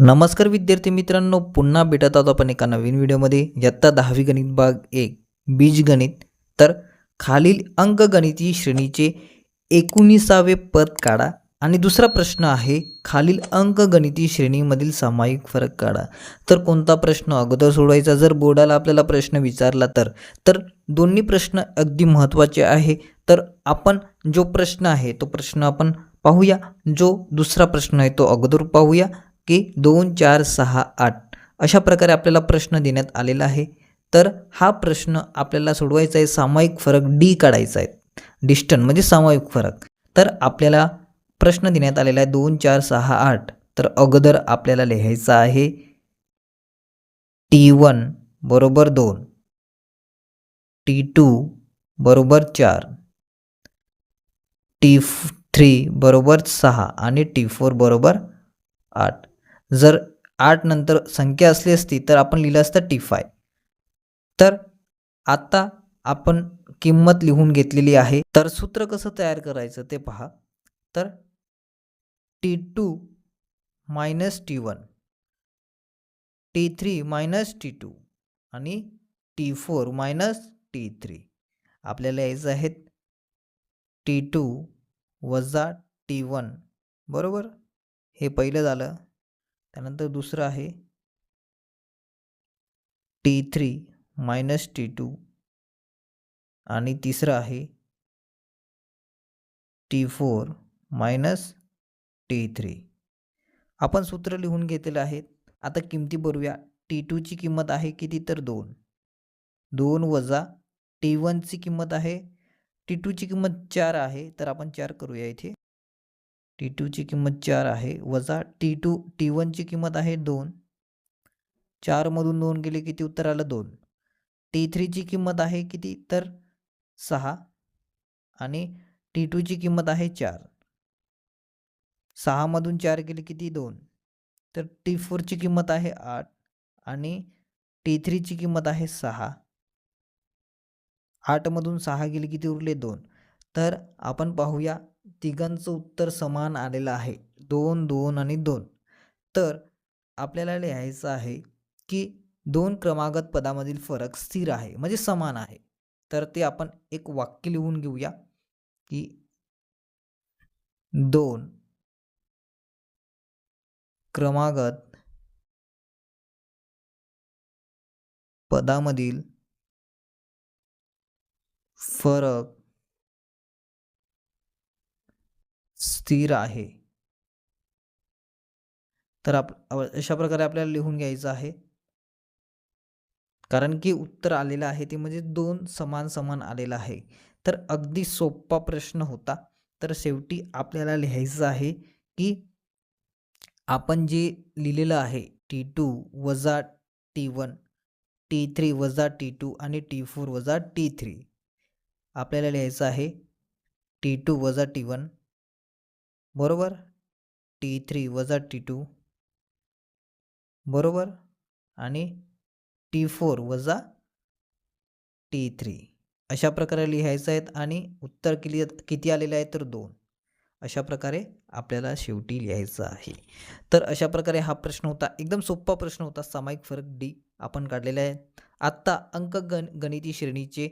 नमस्कार विद्यार्थी मित्रांनो पुन्हा भेटत आहोत आपण एका नवीन व्हिडिओमध्ये. इयत्ता दहावी गणित भाग एक बीजगणित तर खालील अंकगणिती श्रेणीचे एकोणीसावे पद काढा. आणि दुसरा प्रश्न आहे खालील अंकगणिती श्रेणीमधील सामायिक फरक काढा. तर कोणता प्रश्न अगोदर सोडवायचा? जर बोर्डाला आपल्याला प्रश्न विचारला तर. तर दोन्ही प्रश्न अगदी महत्त्वाचे आहे. तर आपण जो प्रश्न आहे तो प्रश्न आपण पाहूया. जो दुसरा प्रश्न आहे तो अगोदर पाहूया. की दोन चार सहा आठ अशा प्रकारे आपल्याला प्रश्न देण्यात आलेला आहे. तर हा प्रश्न आपल्याला सोडवायचा आहे सामायिक फरक डी काढायचा आहे. डिस्टन म्हणजे सामायिक फरक. तर आपल्याला प्रश्न देण्यात आलेला आहे दोन चार सहा आठ. तर अगोदर आपल्याला लिहायचं आहे टी वन बरोबर दोन टी टू बरोबर चार टी थ्री बरोबर सहा आणि टी फोर बरोबर आठ. जर आठ नंतर संख्या असली असती तर आपण लिहिलं असतं टी फाय. तर आता आपण किंमत लिहून घेतलेली आहे. तर सूत्र कसं तयार करायचं ते पहा. तर T two minus T one T three minus T two आणि T four minus T three आपल्याला यायचं आहेत टी टू वजा टी वन बरोबर? हे पहिलं झालं. त्यानंतर दुसरं आहे. T three minus T two आणि तिसरं आहे. T four minus T three आपण सूत्र लिहून घेतलेलं आहे. आता किमती भरूया. टी टूची किंमत आहे किती तर दोन. दोन वजा टी वनची किंमत आहे. टी टूची किंमत चार आहे. तर आपण चार करूया इथे. टी टूची किंमत चार आहे. वजा टी टू टी वनची किंमत आहे दोन. चारमधून दोन गेले किती? उत्तर आलं दोन. टी थ्रीची किंमत आहे किती? तर सहा. आणि टी टूची किंमत आहे चार. सहामधून चार गेले किती? दोन. तर टी फोरची किंमत आहे आठ. आणि टी थ्रीची किंमत आहे सहा. आठमधून सहा गेले किती? उरले दोन. तर आपण पाहूया तिघांचं उत्तर समान आलेलं आहे. दोन दोन आणि दोन. तर आपल्याला लिहायचं आहे की दोन क्रमागत पदामधील फरक स्थिर आहे म्हणजे समान आहे. तर ते आपण एक वाक्य लिहून घेऊया की दोन क्रमागत पदामधील फरक स्थिर आहे. तर आप अशा प्रकारे आपल्याला लिहून घ्यायचं आहे. कारण की उत्तर आलेलं आहे ते म्हणजे दोन समान समान आलेलं आहे. तर अगदी सोपा प्रश्न होता. तर शेवटी आपल्याला लिहायचं आहे की आपण जे लिहिलेलं आहे टी टू वजा टी वन टी थ्री वजा टी टू आणि टी फोर वजा टी थ्री आपल्याला लिहायचं आहे टी टू वजा टी वन बरोबर? टी थ्री वजा टी टू बरोबर? आणि टी फोर वजा टी थ्री अशा प्रकारे लिहायचं आहेत आणि उत्तर किती किती आलेलं आहे तर दोन. अशा प्रकारे आपल्याला शेवटी लिहायचं आहे. तर अशा प्रकारे हा प्रश्न होता. एकदम सोपा प्रश्न होता. सामायिक फरक डी आपण काढलेला आहे. आत्ता अंक गण गणिती श्रेणीचे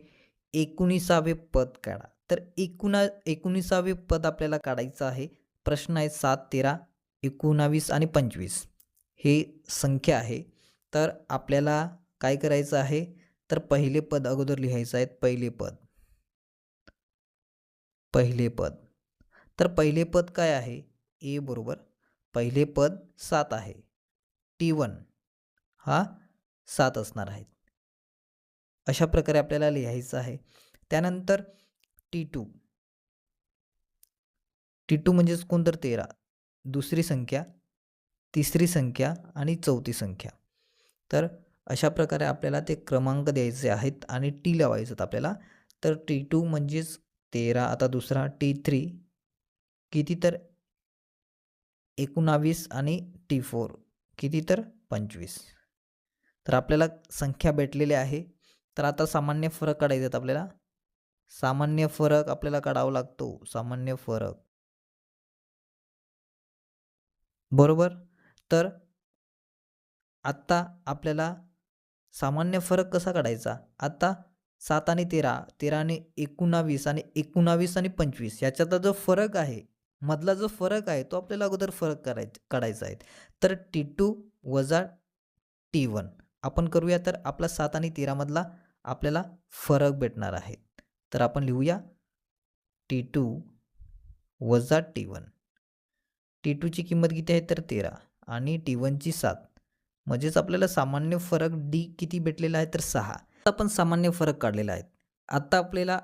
एकोणीसावे पद काढा. तर एकोणा एकोणीसावे पद आपल्याला काढायचं आहे. प्रश्न आहे सात तेरा एकोणावीस आणि पंचवीस. हे संख्या आहे. तर आपल्याला काय करायचं आहे? तर पहिले पद अगोदर लिहायचं आहे. पहिले पद. पहिले पद. तर पहिले पद काय आहे? ए बरोबर. पहिले पद सात आहे. T one. हा? सात असणार आहे अशा प्रकारे आपल्याला लिहायचं आहे. त्यानंतर टी टू. टी टू म्हणजेच कोणतर तेरा दुसरी संख्या तिसरी संख्या आणि चौथी संख्या. तर अशा प्रकारे आपल्याला ते क्रमांक द्यायचे आहेत आणि टी लावायचं आपल्याला. तर टी टू म्हणजेच तेरा आता दुसरा टी थ्री. किती तर? एकोणावीस आणि टी फोर. किती तर? पंचवीस. तर आपल्याला संख्या भेटलेल्या आहे. तर आता सामान्य फरक काढायचे आहेत आपल्याला. सामान्य फरक आपल्याला काढावा लागतो. सामान्य फरक. बरोबर? तर आत्ता आपल्याला सामान्य फरक कसा काढायचा? आत्ता सात आणि तेरा तेरा आणि एकोणावीस आणि एकोणावीस आणि पंचवीस याच्यातला जो फरक आहे मधला जो फरक आहे तो आपल्याला अगोदर फरक करायचा काढायचा आहे. तर टी टू वजा टी वन आपण करूया तर आपला सात आणि तेरामधला आपल्याला फरक भेटणार आहे. तर आपण लिहूया टी टू वजा टी वन. टी टूची किंमत किती आहे तर तेरा आणि टी वनची सात. म्हणजेच आपल्याला सामान्य फरक डी किती भेटलेला आहे तर सहा. आता आपण सामान्य फरक काढलेला आहे. आता आपल्याला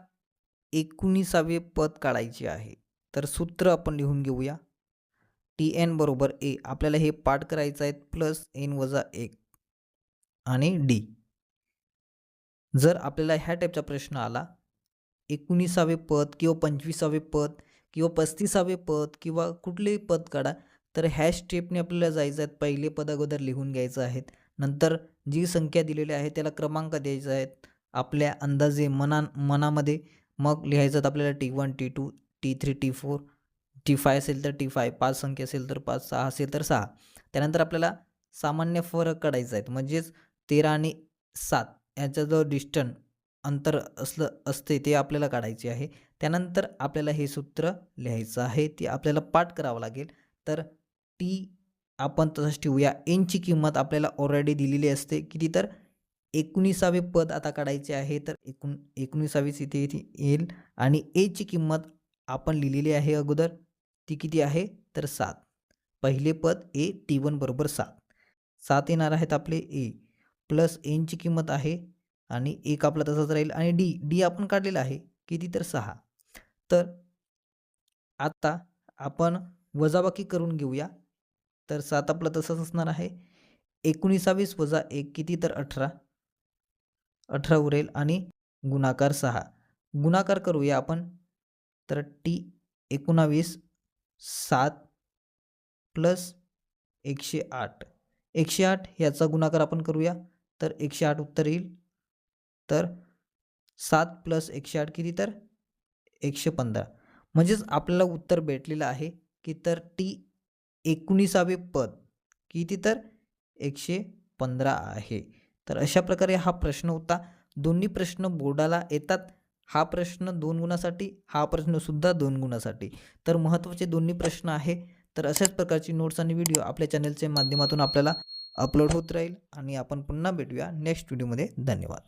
एकोणीसावे पद काढायचे आहे. तर सूत्र आपण लिहून घेऊया. टी एन बरोबर ए आपल्याला हे पाठ करायचं आहे प्लस एन वजा एक आणि डी जर आपल्याला ह्या टाईपचा प्रश्न आला एकोणीसावे पद किंवा पंचवीसावे पद किंवा पस्तीसावे पद किंवा कुठलेही पद काढा तर ह्या स्टेपने आपल्याला जायचं आहेत पहिले पद अगोदर लिहून घ्यायचं आहेत नंतर जी संख्या दिलेली आहे त्याला क्रमांक द्यायचा आहेत आपल्या अंदाजे मना मनामध्ये मग लिहायचं आहेत आपल्याला T one T two T three T four T five असेल तर टी फाय पाच संख्या असेल तर पाच सहा असेल तर सहा. त्यानंतर आपल्याला सामान्य फरक काढायचा आहेत म्हणजेच तेरा आणि सात याचा जो डिस्टन्स अंतर असलं असते ते आपल्याला काढायचे आहे. त्यानंतर आपल्याला हे सूत्र लिहायचं आहे ते आपल्याला पाठ करावं लागेल. तर टी आपण तसंच ठेवूया. एनची किंमत आपल्याला ऑलरेडी दिलेली असते. किती तर? एकोणीसावे पद आता काढायचे आहे. तर एकूण एकोणीसावीस इथे इथे येईल. आणि एची किंमत आपण लिहिलेली आहे अगोदर ती किती आहे? तर सात. पहिले पद ए टी वन बरोबर सात. सात येणार आहेत आपले ए प्लस एनची किंमत आहे. आणि एक आपला तसाच राहील. आणि डी डी आपण काढलेला आहे. किती तर? सहा. तर आता आपण वजाबाकी करून घेऊया. तर सात आपलं तसंच असणार आहे. एकोणीसावीस वजा एक किती तर अठरा. अठरा उरेल आणि गुणाकार सहा. गुणाकार करूया आपण. तर टी एकोणावीस सात प्लस एकशे आठ. एकशे आठ याचा गुणाकार आपण करूया. तर एकशे आठ उत्तर येईल. तर सात प्लस एकशे आठ किती तर? एकशे पंधरा. म्हणजेच आपल्याला उत्तर भेटलेलं आहे की तर टी एकोणीसावे पद किती तर? एकशे पंधरा आहे. तर अशा प्रकारे हा प्रश्न होता. दोन्ही प्रश्न बोर्डाला येतात. हा प्रश्न दोन गुणासाठी हा प्रश्नसुद्धा दोन गुणासाठी. तर महत्त्वाचे दोन्ही प्रश्न आहे. तर अशाच प्रकारची नोट्स आणि व्हिडिओ आपल्या चॅनलच्या माध्यमातून आपल्याला अपलोड होत राहील आणि आपण पुन्हा भेटूया नेक्स्ट व्हिडिओमध्ये धन्यवाद.